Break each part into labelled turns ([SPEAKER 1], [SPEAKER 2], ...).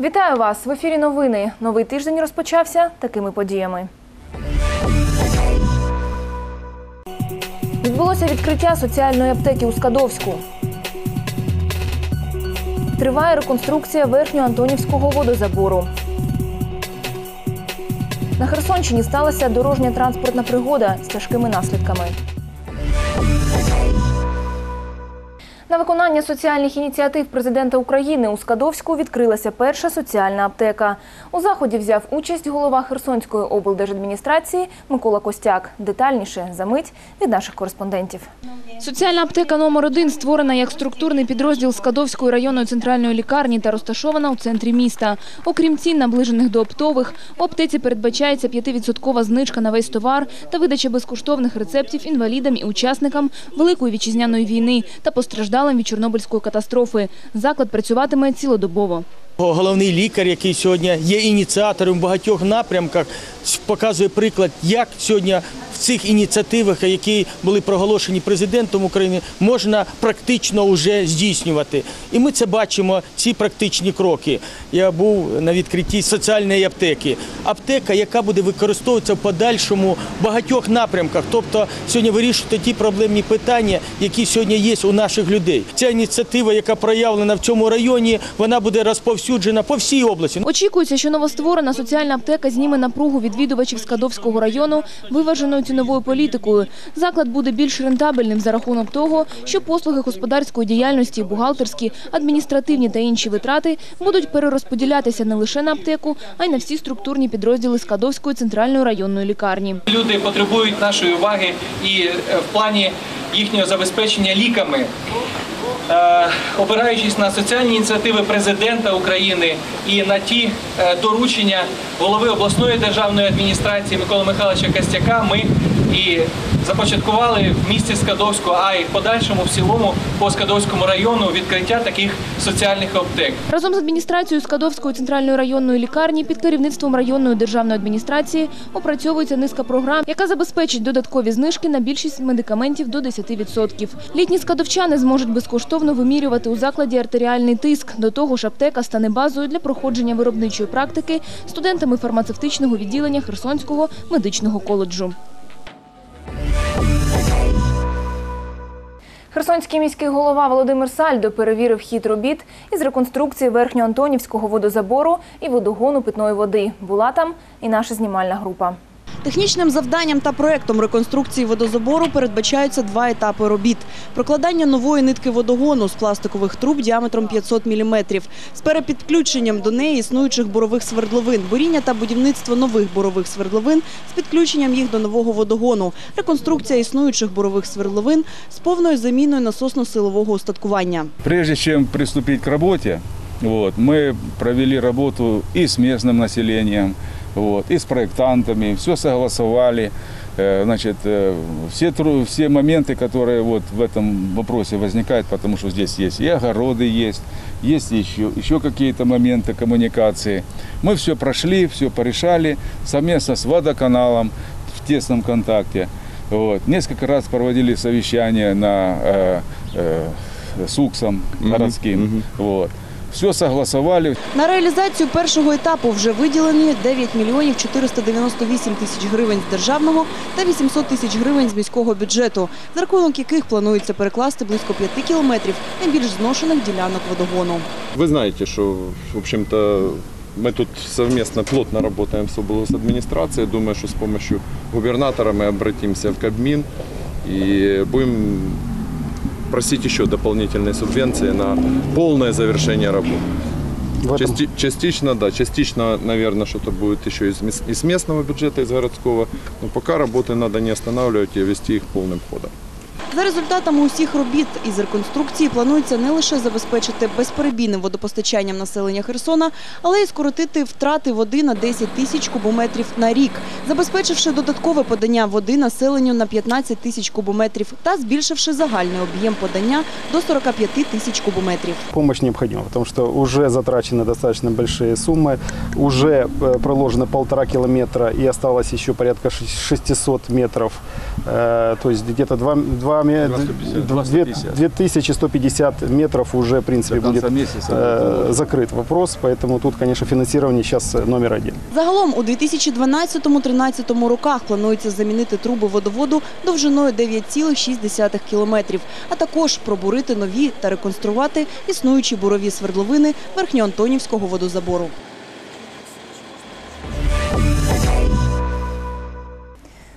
[SPEAKER 1] Вітаю вас в ефірі. Новини. Новий тиждень розпочався такими подіями. Відбулося відкриття соціальної аптеки у Скадовську. Триває реконструкція верхньоантонівського водозабору. На Херсонщині сталася дорожня транспортна пригода з тяжкими наслідками. На виконання соціальних ініціатив президента України у Скадовську відкрилася перша соціальна аптека. У заході взяв участь голова Херсонської облдержадміністрації Микола Костяк. Детальніше за мить від наших кореспондентів. Соціальна аптека номер 1 створена як структурний підрозділ Скадовської районної центральної лікарні та розташована у центрі міста. Окрім цін, наближених до оптових, у аптеці передбачається 5% знижка на весь товар та видача безкоштовних рецептів інвалідам і учасникам Великої вітчизняної війни та постраждалим від Чорнобильської катастрофи. Заклад працюватиме цілодобово.
[SPEAKER 2] Головний лікар, який сьогодні є ініціатором в багатьох напрямках, показує приклад, як сьогодні в цих ініціативах, які були проголошені президентом України, можна практично вже здійснювати. І ми це бачимо, ці практичні кроки. Я був на відкритті соціальної аптеки. Аптека, яка буде використовуватися в подальшому багатьох напрямках, тобто сьогодні вирішувати ті проблемні питання, які сьогодні є у наших людей. Ця ініціатива, яка проявлена в цьому районі, вона буде розповсюджена по всій області.
[SPEAKER 1] Очікується, що новостворена соціальна аптека зніме напругу відвідувачів Скадовського району виваженою ціновою політикою. Заклад буде більш рентабельним за рахунок того, що послуги господарської діяльності, бухгалтерські, адміністративні та інші витрати будуть перерозподілятися не лише на аптеку, а й на всі структурні підрозділи Скадовської центральної районної лікарні.
[SPEAKER 3] Люди потребують нашої уваги і е, в плані їхнього забезпечення ліками. Е, Опираючись на соціальні ініціативи президента України і на ті е, доручення голови обласної державної адміністрації Миколи Михайловича Костяка, ми і започаткували в місті Скадовську, а й в подальшому в цілому по Скадовському району відкриття таких соціальних аптек.
[SPEAKER 1] Разом з адміністрацією Скадовської центральної районної лікарні під керівництвом районної державної адміністрації опрацьовується низка програм, яка забезпечить додаткові знижки на більшість медикаментів до 10%. Літні скадовчани зможуть безкоштовно вимірювати у закладі артеріальний тиск. До того ж, аптека стане базою для проходження виробничої практики студентами фармацевтичного відділення Херсонського медичного коледжу. Херсонський міський голова Володимир Сальдо перевірив хід робіт із реконструкції верхньоантонівського водозабору і водогону питної води. Була там і наша знімальна група.
[SPEAKER 4] Технічним завданням та проектом реконструкції водозабору передбачаються два етапи робіт. Прокладання нової нитки водогону з пластикових труб діаметром 500 мм, з перепідключенням до неї існуючих борових свердловин, буріння та будівництво нових борових свердловин з підключенням їх до нового водогону, реконструкція існуючих борових свердловин з повною заміною насосно-силового устаткування.
[SPEAKER 5] Прежде чем приступить к работе, вот, мы провели работу и с местным населением, вот, и с проектантами, все согласовали. Э, Значит, э, все, тру- все моменты, которые вот в этом вопросе возникают, потому что здесь есть и огороды есть, есть еще, еще какие-то моменты коммуникации. Мы все прошли, все порешали совместно с водоканалом в тесном контакте. Вот. Несколько раз проводили совещания на, э, э, с УКСом городским. Вот. Все согласовали,
[SPEAKER 4] На реалізацію першого етапу вже виділені 9 мільйонів 498 тисяч гривень з державного та 800 тисяч гривень з міського бюджету, за рахунок яких планується перекласти близько 5 кілометрів найбільш зношених ділянок водогону.
[SPEAKER 6] Вы знаете, что, в общем-то, мы тут совместно плотно работаем с администрацией. Думаю, что с помощью губернатора мы обратимся в Кабмин и будем просить еще дополнительные субвенции на полное завершение работ. Части- частично, да, частично, наверное, что-то будет еще из, мес- из местного бюджета, из городского. Но пока работы надо не останавливать и вести их полным ходом.
[SPEAKER 4] За результатами усіх робіт із реконструкції планується не лише забезпечити безперебійним водопостачанням населення Херсона, але й скоротити втрати води на 10 тисяч кубометрів на рік, забезпечивши додаткове подання води населенню на 15 тисяч кубометрів та збільшивши загальний об'єм подання до 45 тисяч кубометрів.
[SPEAKER 7] Помощь необходима, потому что уже затрачены достаточно большие суммы, уже э, проложено полтора километра и осталось еще порядка шест- 600 метров, Э, то есть где-то 2, словами,
[SPEAKER 5] 250,
[SPEAKER 7] д-
[SPEAKER 5] 250.
[SPEAKER 7] 2150 метров уже, в принципе,
[SPEAKER 5] До конца
[SPEAKER 7] будет
[SPEAKER 5] месяца
[SPEAKER 7] э,
[SPEAKER 5] будет.
[SPEAKER 7] закрыт вопрос, поэтому тут, конечно, финансирование сейчас э, номер один.
[SPEAKER 4] Загалом у 2012-13 роках планується замінити труби водоводу довжиною 9,6 кілометрів, а також пробурити нові та реконструювати існуючі бурові свердловини Верхньоантонівського водозабору.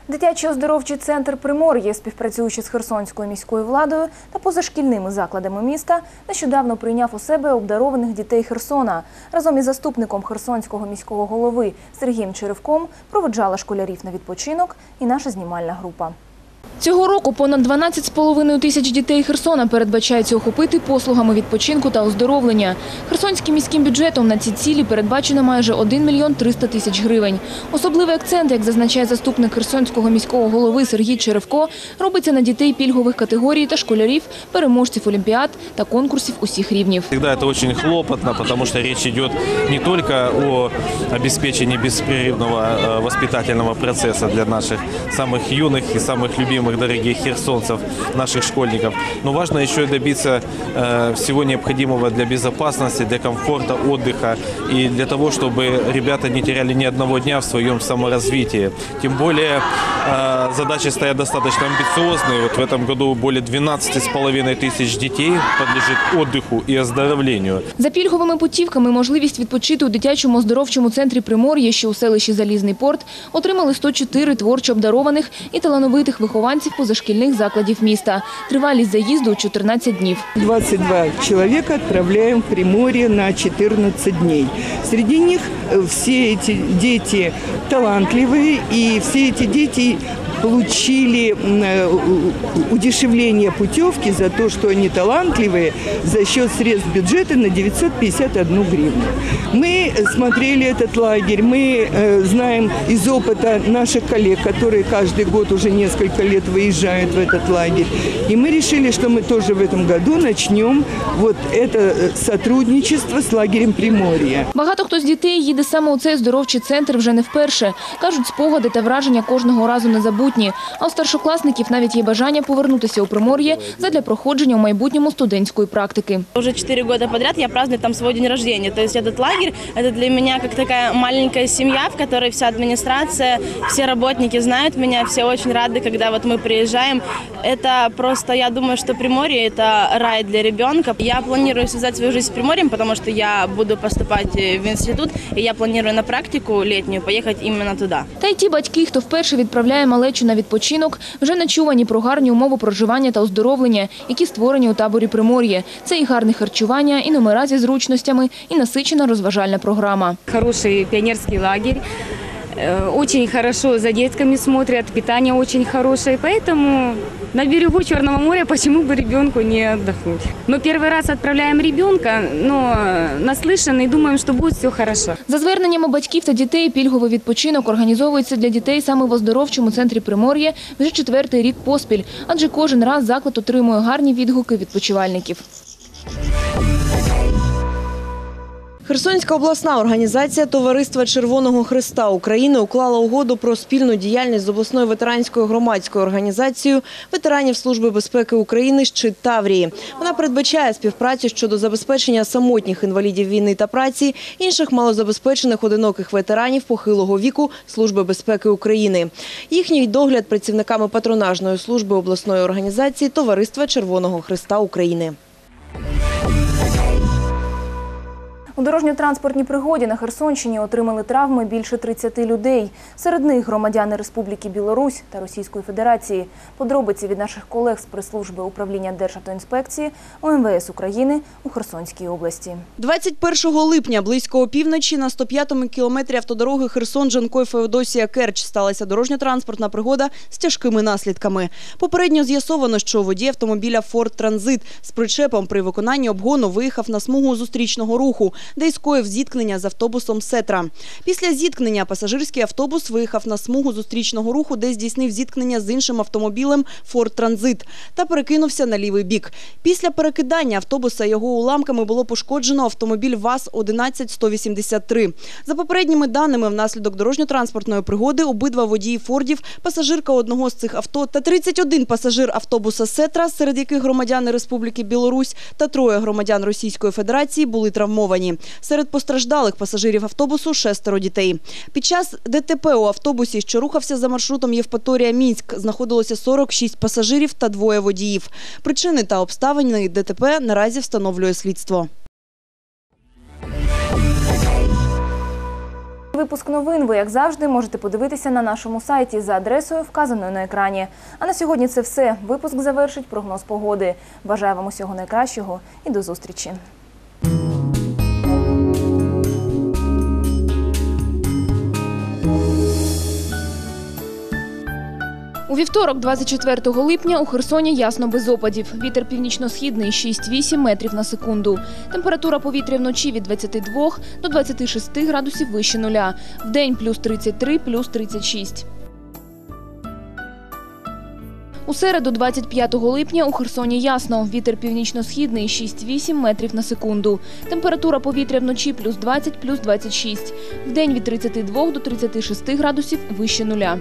[SPEAKER 1] Дитячий оздоровчий центр Примор'я, співпрацюючи з Херсонською міською владою та позашкільними закладами міста, нещодавно прийняв у себе обдарованих дітей Херсона. Разом із заступником Херсонського міського голови Сергієм Черевком проведжала школярів на відпочинок і наша знімальна група. Цього року понад 12,5 тисяч дітей Херсона передбачається охопити послугами відпочинку та оздоровлення. Херсонським міським бюджетом на ці цілі передбачено майже 1 мільйон 300 тисяч гривень. Особливий акцент, як зазначає заступник Херсонського міського голови Сергій Черевко, робиться на дітей пільгових категорій та школярів, переможців олімпіад та конкурсів усіх рівнів.
[SPEAKER 8] Всегда это очень хлопотно, потому что речь идет не только о обеспечении беспрерывного э, воспитательного процесса для наших самых юных и самых любимых, дорогих херсонцев, наших школьников, но важно еще и добиться э, всего необходимого для безопасности, для комфорта, отдыха и для того, чтобы ребята не теряли ни одного дня в своем саморазвитии. Тем более э, задачи стоят достаточно амбициозные. Вот в этом году более 12,5 тысяч детей подлежит отдыху и оздоровлению.
[SPEAKER 1] За пільговими путівками можливість відпочити у дитячому оздоровчому центрі Примор'я, що у селищі Залізний порт, отримали 104 творчо обдарованих і талановитих вихованців позашкільних закладів міста. Тривалість заїзду – 14 днів.
[SPEAKER 9] 22 человека отправляем в Приморье на 14 дней. Среди них э, все эти дети талантливые, и все эти дети получили м, э, у- удешевление путевки за то, что они талантливые, за счет средств бюджета на 951 гривну. Мы смотрели этот лагерь, мы э, знаем из опыта наших коллег, которые каждый год уже несколько лет выезжают в этот лагерь. И мы решили, что мы тоже в этом году начнем вот это э, сотрудничество с лагерем Приморья.
[SPEAKER 1] Багато хто з дітей їде саме у цей оздоровчий центр вже не вперше. Кажуть, спогади та враження кожного разу незабутні. А у старшокласників навіть є бажання повернутися у Примор'я задля проходження у майбутньому студентської практики.
[SPEAKER 10] Уже четыре года подряд я праздную там свой день рождения. То есть этот лагерь – это для меня как такая маленькая семья, в которой вся администрация, все работники знают меня, все очень рады, когда вот мы приезжаем. Это просто, я думаю, что Приморье – это рай для ребенка. Я планирую связать свою жизнь с Приморьем, потому что я буду поступать в институт, и я планирую на практику летнюю поехать именно туда.
[SPEAKER 1] Та й ті батьки, хто вперше відправляє малечу на відпочинок, вже начувані про гарні умови проживання та оздоровлення, які створені у таборі Примор'я. Це і гарне харчування, і номера зі зручностями, і насичена розважальна програма.
[SPEAKER 11] хороший пионерский лагерь. Э, Очень хорошо за детками смотрят, питание очень хорошее, поэтому на берегу Черного моря почему бы ребенку не отдохнуть. Мы первый раз отправляем ребенка, но наслышаны и думаем, что будет все хорошо.
[SPEAKER 1] За зверненнями батьків та дітей, пільговий відпочинок організовується для дітей саме в оздоровчому центрі Примор'я вже четвертий рік поспіль, адже кожен раз заклад отримує гарні відгуки відпочивальників.
[SPEAKER 4] Херсонська обласна організація Товариства Червоного Христа України уклала угоду про спільну діяльність з обласною ветеранською громадською організацією ветеранів Служби безпеки України «Щит Таврії». Вона передбачає співпрацю щодо забезпечення самотніх інвалідів війни та праці, інших малозабезпечених одиноких ветеранів похилого віку Служби безпеки України. Їхній догляд працівниками патронажної служби обласної організації Товариства Червоного Христа України.
[SPEAKER 1] У дорожньо-транспортній пригоді на Херсонщині отримали травми більше 30 людей. Серед них громадяни Республіки Білорусь та Російської Федерації. Подробиці від наших колег з прес-служби управління Державтоінспекції ОМВС України у Херсонській області.
[SPEAKER 4] 21 липня близько опівночі на 105-му кілометрі автодороги Херсон-Жанкой Феодосія Керч сталася дорожньо-транспортна пригода з тяжкими наслідками. Попередньо з'ясовано, що водій автомобіля Форд Транзит з причепом при виконанні обгону виїхав на смугу зустрічного руху. Де й скоїв зіткнення з автобусом Сетра. Після зіткнення пасажирський автобус виїхав на смугу зустрічного руху, де здійснив зіткнення з іншим автомобілем Форд Транзит та перекинувся на лівий бік. Після перекидання автобуса його уламками було пошкоджено автомобіль ВАЗ-11183. За попередніми даними, внаслідок дорожньо-транспортної пригоди обидва водії Фордів, пасажирка одного з цих авто та 31 пасажир автобуса Сетра, серед яких громадяни Республіки Білорусь та троє громадян Російської Федерації були травмовані. Серед постраждалих пасажирів автобусу шестеро дітей. Під час ДТП у автобусі, що рухався за маршрутом Євпаторія-Мінськ, знаходилося 46 пасажирів та двоє водіїв. Причини та обставини ДТП наразі встановлює слідство.
[SPEAKER 1] Випуск новин ви, як завжди, можете подивитися на нашому сайті за адресою, вказаною на екрані. А на сьогодні це все. Випуск завершить прогноз погоди. Бажаю вам усього найкращого і до зустрічі. У вівторок, 24 липня, у Херсоні ясно без опадів. Вітер північно-східний 6-8 метрів на секунду. Температура повітря вночі від 22 до 26 градусів вище нуля. Вдень плюс 33, плюс 36. У середу, 25 липня, у Херсоні ясно. Вітер північно-східний 6-8 метрів на секунду. Температура повітря вночі плюс 20, плюс 26. Вдень від 32 до 36 градусів вище нуля.